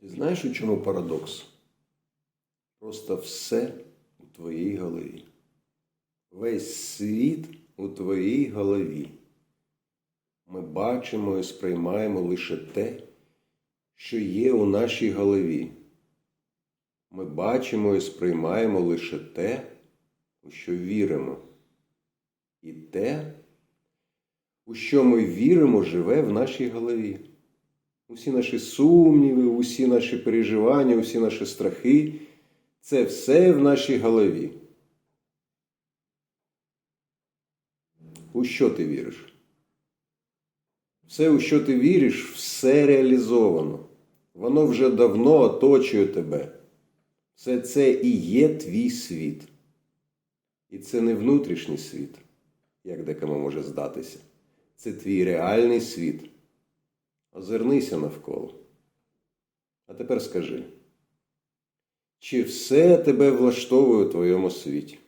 Ти знаєш, у чому парадокс? Просто все у твоїй голові. Весь світ у твоїй голові. Ми бачимо і сприймаємо лише те, що є у нашій голові. Ми бачимо і сприймаємо лише те, у що віримо. І те, у що ми віримо, живе в нашій голові. Усі наші сумніви, усі наші переживання, усі наші страхи це все в нашій голові. У що ти віриш? Все, у що ти віриш, все реалізовано. Воно вже давно оточує тебе. Все це і є твій світ. І це не внутрішній світ, як декому може здатися. Це твій реальний світ. Озирнися навколо. А тепер скажи, чи все тебе влаштовує у твоєму світі?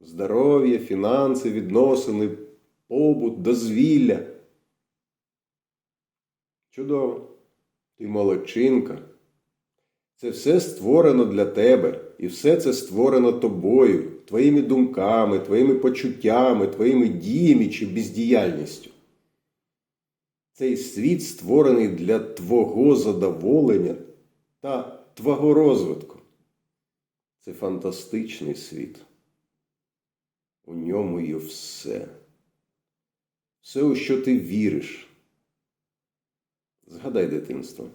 Здоров'я, фінанси, відносини, побут, дозвілля. Чудово. Ти молодчинка. Це все створено для тебе, і все це створено тобою, твоїми думками, твоїми почуттями, твоїми діями чи бездіяльністю. Цей світ створений для твого задоволення та твого розвитку. Це фантастичний світ. У ньому є все. Все, у що ти віриш. Згадай дитинство.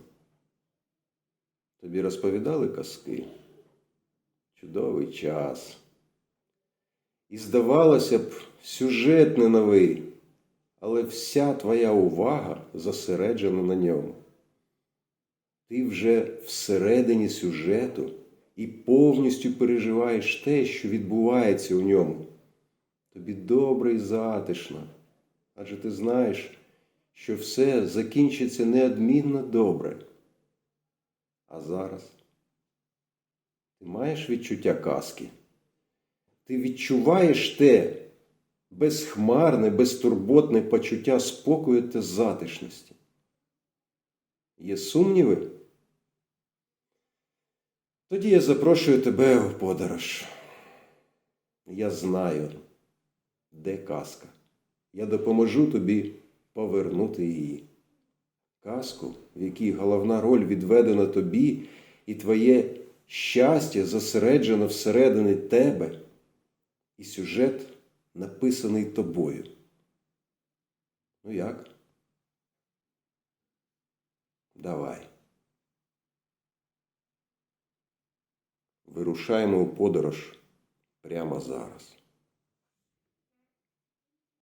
Тобі розповідали казки? Чудовий час. І здавалося б, сюжет не новий, але вся твоя увага зосереджена на ньому. Ти вже всередині сюжету і повністю переживаєш те, що відбувається у ньому. Тобі добре і затишно, адже ти знаєш, що все закінчиться неодмінно добре. А зараз ти маєш відчуття казки? Ти відчуваєш те безхмарне, безтурботне почуття спокою та затишності. Є сумніви? Тоді я запрошую тебе у подорож. Я знаю, де казка. Я допоможу тобі повернути її. Казку, в якій головна роль відведена тобі, і твоє щастя зосереджено всередині тебе, і сюжет написаний тобою. Ну як? Давай. Вирушаємо у подорож прямо зараз.